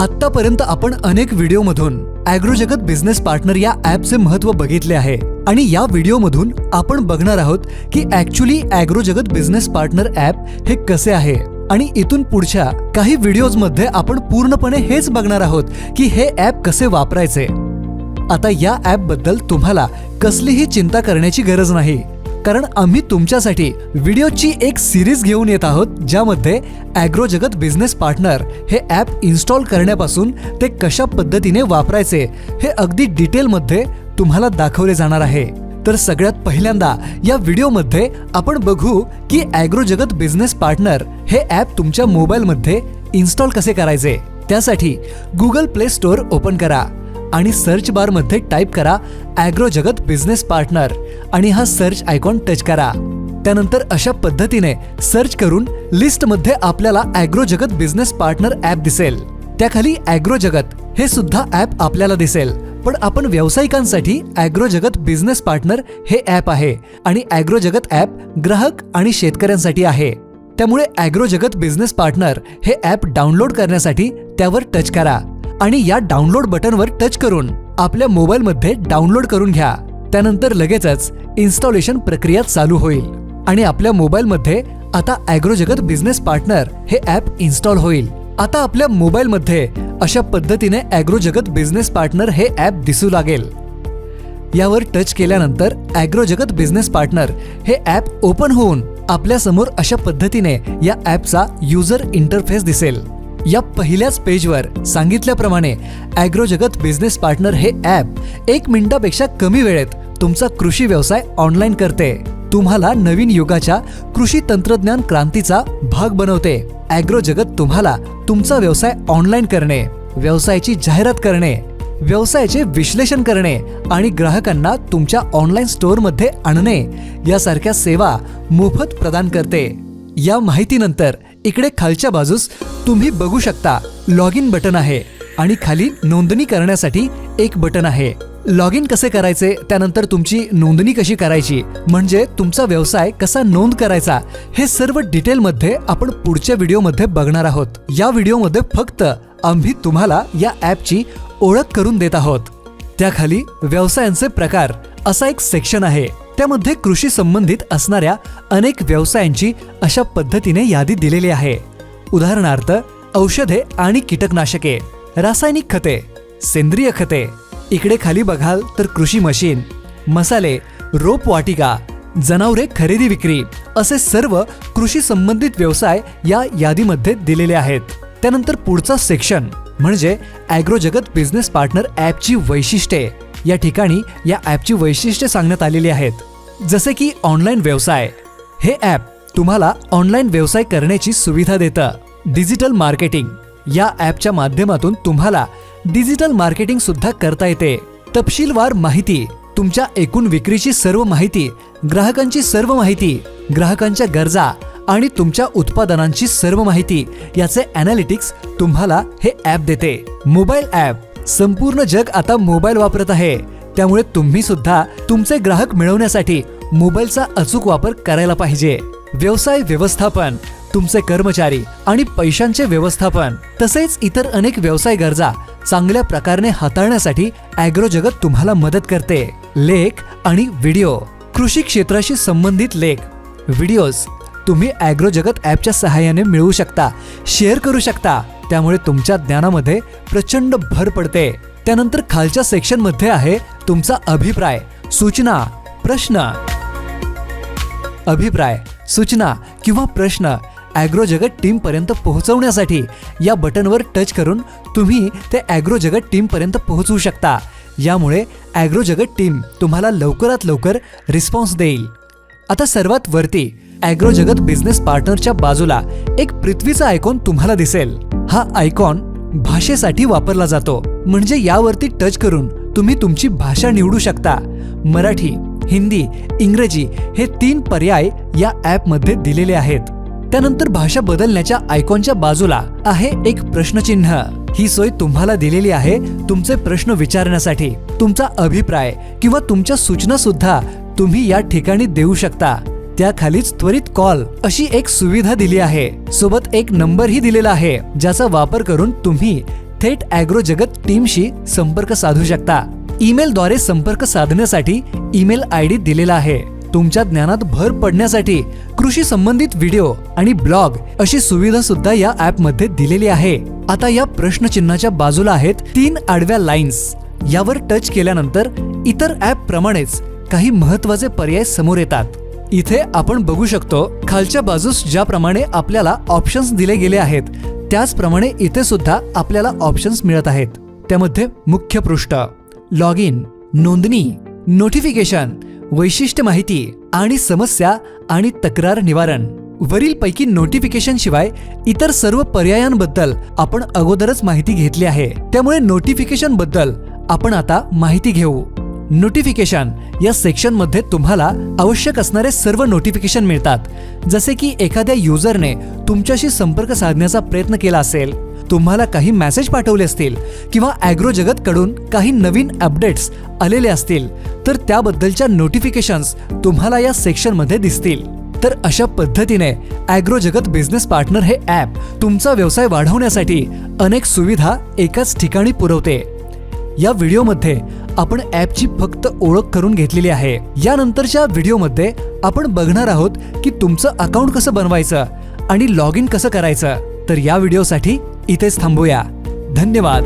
आतापर्यंत आपण अनेक व्हिडिओमधून अॅग्रोजगत बिझनेस पार्टनर या ॲपचे महत्त्व बघितले आहे. आणि या व्हिडिओमधून आपण बघणार आहोत की actually Agrojagat business partner app हे कसे आहे. आणि इथून पुढच्या काही व्हिडिओजमध्ये आपण पूर्णपणे हेच बघणार आहोत की हे ॲप कसे वापरायचे. आता या ॲपबद्दल तुम्हाला कसलीही चिंता करण्याची गरज नाही. कारण आम्ही तुमच्यासाठी व्हिडिओची एक सिरीज घेऊन येत आहोत ज्यामध्ये ॲग्रो जगत बिझनेस पार्टनर हे ॲप इन्स्टॉल करण्यापासून ते कशा पद्धतीने वापरायचे हे अगदी डिटेलमध्ये तुम्हाला दाखवले जाणार आहे. तर सगळ्यात पहिल्यांदा या व्हिडिओमध्ये आपण बघू की ॲग्रो जगत बिझनेस पार्टनर हे ॲप तुमच्या मोबाईलमध्ये इन्स्टॉल कसे करायचे. त्यासाठी गुगल प्ले स्टोअर ओपन करा. आणि सर्च बारमध्ये टाईप करा ॲग्रो जगत बिझनेस पार्टनर आणि हा सर्च आयकॉन टच करा. त्यानंतर अशा पद्धतीने सर्च करून लिस्टमध्ये आपल्याला ॲग्रो जगत बिझनेस पार्टनर ॲप दिसेल. त्याखाली ॲग्रो जगत हे सुद्धा ॲप आपल्याला दिसेल. पण आपण व्यावसायिकांसाठी ॲग्रो जगत बिझनेस पार्टनर हे ॲप आहे आणि ॲग्रो जगत ॲप ग्राहक आणि शेतकऱ्यांसाठी आहे. त्यामुळे ॲग्रो जगत बिझनेस पार्टनर हे ॲप डाउनलोड करण्यासाठी त्यावर टच करा. आणि या डाउनलोड बटनवर टच करून आपल्या मोबाईलमध्ये डाउनलोड करून घ्या. त्यानंतर लगेचच इन्स्टॉलेशन प्रक्रिया चालू होईल आणि आपल्या मोबाईलमध्ये आता ॲग्रोजगत बिझनेस पार्टनर हे ॲप इन्स्टॉल होईल. आता आपल्या मोबाईलमध्ये अशा पद्धतीने ॲग्रोजगत बिझनेस पार्टनर हे ॲप दिसू लागेल. यावर टच केल्यानंतर ॲग्रोजगत बिझनेस पार्टनर हे ॲप ओपन होऊन आपल्यासमोर अशा पद्धतीने या ॲपचा युजर इंटरफेस दिसेल. या पहिल्याच पेजवर सांगितल्याप्रमाणे ॲग्रो जगत बिझनेस पार्टनर हे ॲप एक मिनिटापेक्षा कमी वेळेत तुमचा कृषी व्यवसाय ऑनलाईन करते. तुम्हाला नवीन युगाच्या कृषी तंत्रज्ञान क्रांतीचा भाग बनवते. ॲग्रो जगत तुम्हाला तुमचा व्यवसाय ऑनलाईन करणे व्यवसायाची जाहिरात करणे व्यवसायाचे विश्लेषण करणे आणि ग्राहकांना तुमच्या ऑनलाईन स्टोअरमध्ये आणणे यासारख्या सेवा मोफत प्रदान करते. या माहितीनंतर इकडे खालच्या बाजूस तुम्ही बघू शकता लॉग इन बटन आहे आणि खाली नोंदणी करण्यासाठी एक बटन आहे. लॉग इन कसे करायचे? त्यानंतर तुमची नोंदणी कशी करायची? म्हणजे तुमचा व्यवसाय कसा नोंद करायचा? हे सर्व डिटेलमध्ये आपण पुढच्या व्हिडिओमध्ये बघणार आहोत. या व्हिडिओमध्ये फक्त आम्ही तुम्हाला या ॲपची ओळख करून देत आहोत. त्याखाली व्यवसायांचे प्रकार असा एक सेक्शन आहे. त्यामध्ये कृषी संबंधित असणाऱ्या अनेक व्यवसायांची अशा पद्धतीने यादी दिलेली आहे. उदाहरणार्थ औषधे आणि कीटकनाशके रासायनिक खते सेंद्रिय खते. इकडे खाली बघाल तर कृषी मशीन मसाले रोप वाटिका जनावरे खरेदी विक्री असे सर्व कृषी संबंधित व्यवसाय या यादीमध्ये दिलेले आहेत. त्यानंतर पुढचा सेक्शन म्हणजे ॲग्रो जगत बिझनेस पार्टनर ॲपची वैशिष्ट्ये. या ठिकाणी या ॲपची वैशिष्ट्ये सांगण्यात आलेली आहेत. जसे की ऑनलाईन व्यवसाय. हे ॲप तुम्हाला ऑनलाईन व्यवसाय करण्याची सुविधा देतं. डिजिटल मार्केटिंग या ॲपच्या माध्यमातून तुम्हाला डिजिटल मार्केटिंग सुद्धा करता येते. तपशीलवार माहिती तुमच्या एकूण विक्रीची सर्व माहिती ग्राहकांची सर्व माहिती ग्राहकांच्या गरजा आणि तुमच्या उत्पादनांची सर्व माहिती याचे अनालिटिक्स तुम्हाला हे ॲप देते. मोबाईल ॲप संपूर्ण जग आता मोबाईल वापरत आहे. त्यामुळे तुम्ही सुद्धा तुमचे ग्राहक मिळवण्यासाठी मोबाईलचा अचूक वापर करायला पाहिजे. व्यवसाय व्यवस्थापन तुमचे कर्मचारी आणि पैशांचे व्यवस्थापन तसेच इतर अनेक व्यवसाय गरजा चांगल्या प्रकारे हाताळण्यासाठी ॲग्रो जगत तुम्हाला मदत करते. लेख आणि व्हिडिओ कृषी क्षेत्राशी संबंधित लेख व्हिडिओज तुम्ही ॲग्रो जगत ॲपच्या सहाय्याने मिळवू शकता शेअर करू शकता. त्यामुळे तुमच्या ज्ञानामध्ये प्रचंड भर पडते. त्यानंतर खालच्या सेक्शनमध्ये आहे तुमचा अभिप्राय सूचना प्रश्न. अभिप्राय सूचना किंवा प्रश्न ॲग्रो जगत टीमपर्यंत पोहोचवण्यासाठी या बटनवर टच करून तुम्ही ते ॲग्रो जगत टीमपर्यंत पोहोचवू शकता. यामुळे ॲग्रो जगत टीम तुम्हाला लवकरात लवकर रिस्पॉन्स देईल. आता सर्वात वरती अॅग्रो जगत बिझनेस पार्टनरच्या बाजूला एक पृथ्वीचा आयकॉन तुम्हाला दिसेल. हा आयकॉन भाषेसाठी वापरला जातो. म्हणजे यावरती टच करून तुम्ही तुमची भाषा निवडू शकता. मराठी हिंदी इंग्रजी हे तीन पर्याय या ॲपमध्ये दिलेले आहेत. त्यानंतर भाषा बदलण्याच्या आयकॉनच्या बाजूला आहे एक प्रश्नचिन्ह. ही सोय तुम्हाला दिलेली आहे तुमचे प्रश्न विचारण्यासाठी. तुमचा अभिप्राय किंवा तुमच्या सूचना सुद्धा तुम्ही या ठिकाणी देऊ शकता. त्याखालीच त्वरित कॉल अशी एक सुविधा दिली आहे. सोबत एक नंबरही दिलेला आहे ज्याचा वापर करून तुम्ही थेट ॲग्रो जगत टीमशी संपर्क साधू शकता. ईमेलद्वारे संपर्क साधण्यासाठी ईमेल आय डी दिलेला आहे. तुमच्या ज्ञानात भर पडण्यासाठी कृषी संबंधित व्हिडिओ आणि ब्लॉग अशी सुविधा सुद्धा या ॲपमध्ये दिलेली आहे. आता या प्रश्नचिन्हाच्या बाजूला आहेत तीन आडव्या लाईन्स. यावर टच केल्यानंतर इतर ॲपप्रमाणेच काही महत्त्वाचे पर्याय समोर येतात. इथे आपण बघू शकतो खालच्या बाजूस ज्याप्रमाणे आपल्याला ऑप्शन्स दिले गेले आहेत त्याचप्रमाणे इथे सुद्धा आपल्याला ऑप्शन्स मिळत आहेत. त्यामध्ये मुख्य पृष्ठ लॉग इन नोंदणी नोटिफिकेशन वैशिष्ट्य माहिती आणि समस्या आणि तक्रार निवारण. वरील पैकी नोटिफिकेशन शिवाय इतर सर्व पर्यायांबद्दल आपण अगोदरच माहिती घेतली आहे. त्यामुळे नोटिफिकेशनबद्दल आपण आता माहिती घेऊ. नोटिफिकेशन या सेक्शनमध्ये तुम्हाला आवश्यक असणारे सर्व नोटिफिकेशन मिळतात. जसे की एखाद्या युजरने तुमच्याशी संपर्क साधण्याचा प्रयत्न केला असेल तुम्हाला काही मेसेज पाठवले असतील किंवा ॲग्रो जगतकडून काही नवीन अपडेट्स आलेले असतील तर त्याबद्दलच्या नोटिफिकेशन्स तुम्हाला या सेक्शनमध्ये दिसतील. तर अशा पद्धतीने ॲग्रो जगत बिझनेस पार्टनर हे ॲप तुमचा व्यवसाय वाढवण्यासाठी अनेक सुविधा एकाच ठिकाणी पुरवते. या व्हिडिओमध्ये आपण ॲपची फक्त ओळख करून घेतलेली आहे. यानंतरच्या व्हिडिओमध्ये आपण बघणार आहोत की तुमचं अकाउंट कसं बनवायचं आणि लॉग इन कसं करायचं. तर या व्हिडिओसाठी इथेच थांबूया. धन्यवाद.